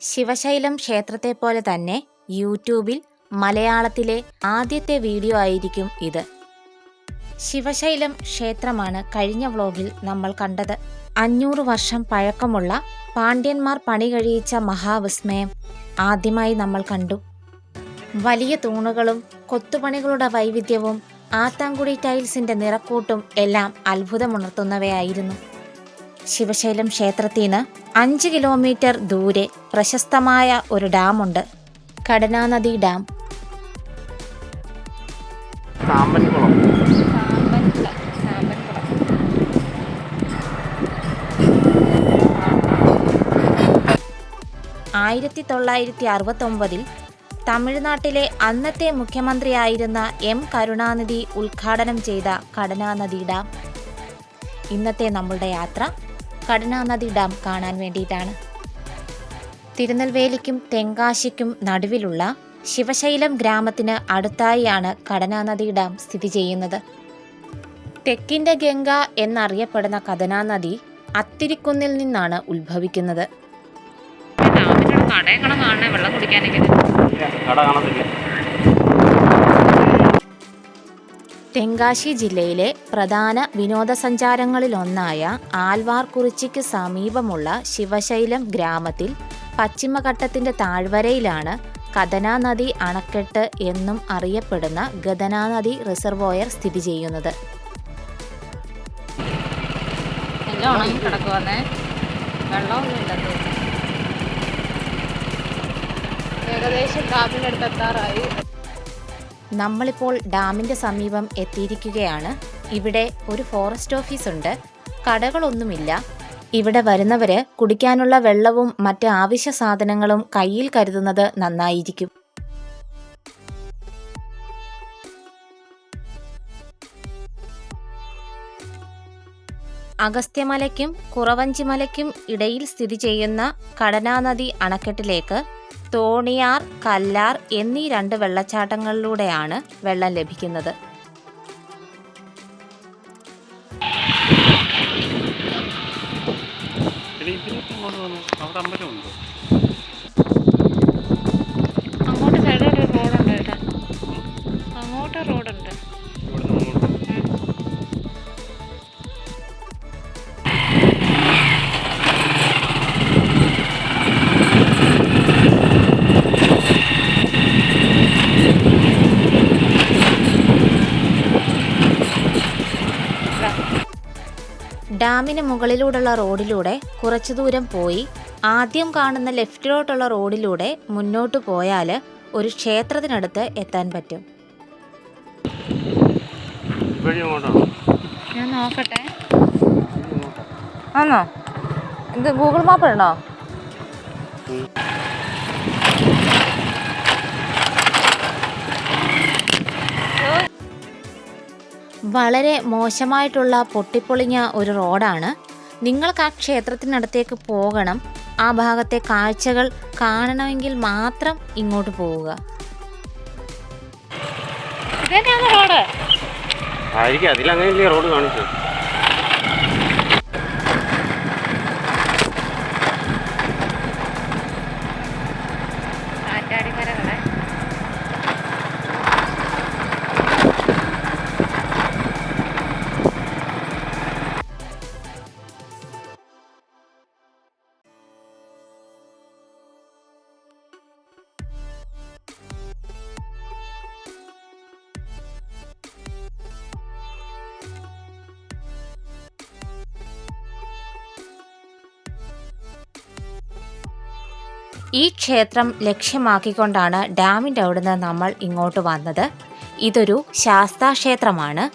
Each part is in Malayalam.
ശിവശൈലം ക്ഷേത്രത്തെ പോലെ തന്നെ യൂട്യൂബിൽ മലയാളത്തിലെ ആദ്യത്തെ വീഡിയോ ആയിരിക്കും ഇത്. ശിവശൈലം ക്ഷേത്രമാണ് കഴിഞ്ഞ വ്ലോഗിൽ നമ്മൾ കണ്ടത്. അഞ്ഞൂറ് വർഷം പഴക്കമുള്ള പാണ്ഡ്യന്മാർ പണി കഴിയിച്ച മഹാവിസ്മയം ആദ്യമായി നമ്മൾ കണ്ടു. വലിയ തൂണുകളും കൊത്തുപണികളുടെ വൈവിധ്യവും ആത്താങ്കുടി ടൈൽസിന്റെ നിറക്കൂട്ടും എല്ലാം അത്ഭുതമുണർത്തുന്നവയായിരുന്നു ശിവശൈലം ക്ഷേത്രത്തിന് അഞ്ച് കിലോമീറ്റർ ദൂരെ പ്രശസ്തമായ ഒരു ഡാമുണ്ട്. കടനാനദി ഡാം. സാമ്പൻകുളം. ആയിരത്തി തൊള്ളായിരത്തി അറുപത്തൊമ്പതിൽ തമിഴ്നാട്ടിലെ അന്നത്തെ മുഖ്യമന്ത്രിയായിരുന്ന എം കരുണാനിധി ഉദ്ഘാടനം ചെയ്ത കടനാനദി ഡാം. ഇന്നത്തെ നമ്മളുടെ യാത്ര കടനാനദി ഡാം കാണാൻ വേണ്ടിയിട്ടാണ്. തിരുനെൽവേലിക്കും തെങ്കാശിക്കും നടുവിലുള്ള ശിവശൈലം ഗ്രാമത്തിന് അടുത്തായിയാണ് കടനാനദി ഡാം സ്ഥിതി ചെയ്യുന്നത്. തെക്കിന്റെ ഗംഗ എന്നറിയപ്പെടുന്ന കടനാനദി അത്തിരിക്കുന്നിൽ നിന്നാണ് ഉത്ഭവിക്കുന്നത്. ഡാമിന്റെ കടയങ്ങളാണ് വെള്ളം കുടിക്കാനൊക്കെ തെങ്കാശി ജില്ലയിലെ പ്രധാന വിനോദസഞ്ചാരങ്ങളിലൊന്നായ ആൽവാർ കുറിച്ചിക്ക് സമീപമുള്ള ശിവശൈലം ഗ്രാമത്തിൽ പശ്ചിമഘട്ടത്തിന്റെ താഴ്വരയിലാണ് കദനാനദി അണക്കെട്ട് എന്നും അറിയപ്പെടുന്ന ഗദനാനദി റിസർവോയർ സ്ഥിതി ചെയ്യുന്നത്. ഏകദേശം കാപ്പിനടുത്ത് എത്താറായി. നമ്മളിപ്പോൾ ഡാമിന്റെ സമീപം എത്തിയിരിക്കുകയാണ്. ഇവിടെ ഒരു ഫോറസ്റ്റ് ഓഫീസ് ഉണ്ട്. കടകളൊന്നുമില്ല. ഇവിടെ വരുന്നവര് കുടിക്കാനുള്ള വെള്ളവും മറ്റ് ആവശ്യ സാധനങ്ങളും കയ്യിൽ കരുതുന്നത് നന്നായിരിക്കും. അഗസ്ത്യമലയ്ക്കും കുറവഞ്ചിമലയ്ക്കും ഇടയിൽ സ്ഥിതി ചെയ്യുന്ന കടനാനദി അണക്കെട്ടിലേക്ക് തോണിയാർ കല്ലാർ എന്നീ രണ്ട് വെള്ളച്ചാട്ടങ്ങളിലൂടെയാണ് വെള്ളം ലഭിക്കുന്നത്. അവിടെ അമ്പലമുണ്ടോ? ഡാമിന് മുകളിലൂടെയുള്ള റോഡിലൂടെ കുറച്ചു ദൂരം പോയി ആദ്യം കാണുന്ന ലെഫ്റ്റിലോട്ടുള്ള റോഡിലൂടെ മുന്നോട്ട് പോയാൽ ഒരു ക്ഷേത്രത്തിനടുത്ത് എത്താൻ പറ്റും. ഞാൻ നോക്കട്ടെ. ആണോ? ഇത് ഗൂഗിൾ മാപ്പ് ഉണ്ടോ? വളരെ മോശമായിട്ടുള്ള പൊട്ടിപ്പൊളിഞ്ഞ ഒരു റോഡാണ്. നിങ്ങൾക്ക് ആ ക്ഷേത്രത്തിനടുത്തേക്ക് പോകണം. ആ ഭാഗത്തെ കാഴ്ചകൾ കാണണമെങ്കിൽ മാത്രം ഇങ്ങോട്ട് പോവുക. റോഡ്. ആയിരിക്കും. അതിലങ്ങനെയല്ലേ റോഡ് കാണിച്ചത്? ഈ ക്ഷേത്രം ലക്ഷ്യമാക്കിക്കൊണ്ടാണ് ഡാമിന്റെ അവിടുന്ന് നമ്മൾ ഇങ്ങോട്ട് വന്നത്. ഇതൊരു ശാസ്താ ക്ഷേത്രമാണ്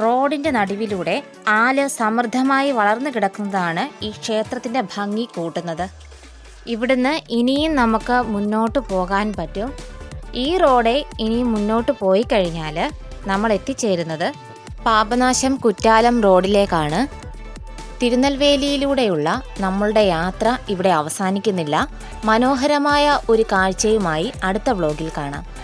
റോഡിന്റെ നടുവിലൂടെ ആൽ സമൃദ്ധമായി വളർന്നു കിടക്കുന്നതാണ് ഈ ക്ഷേത്രത്തിന്റെ ഭംഗി കൂട്ടുന്നത്. ഇവിടുന്ന് ഇനിയും നമുക്ക് മുന്നോട്ട് പോകാൻ പറ്റും. ഈ റോഡെ ഇനിയും മുന്നോട്ട് പോയി കഴിഞ്ഞാൽ നമ്മൾ എത്തിച്ചേരുന്നത് പാപനാശം കുറ്റാലം റോഡിലേക്കാണ്. തിരുനെൽവേലിയിലൂടെയുള്ള നമ്മളുടെ യാത്ര ഇവിടെ അവസാനിക്കുന്നില്ല. മനോഹരമായ ഒരു കാഴ്ചയുമായി അടുത്ത വ്ലോഗിൽ കാണാം.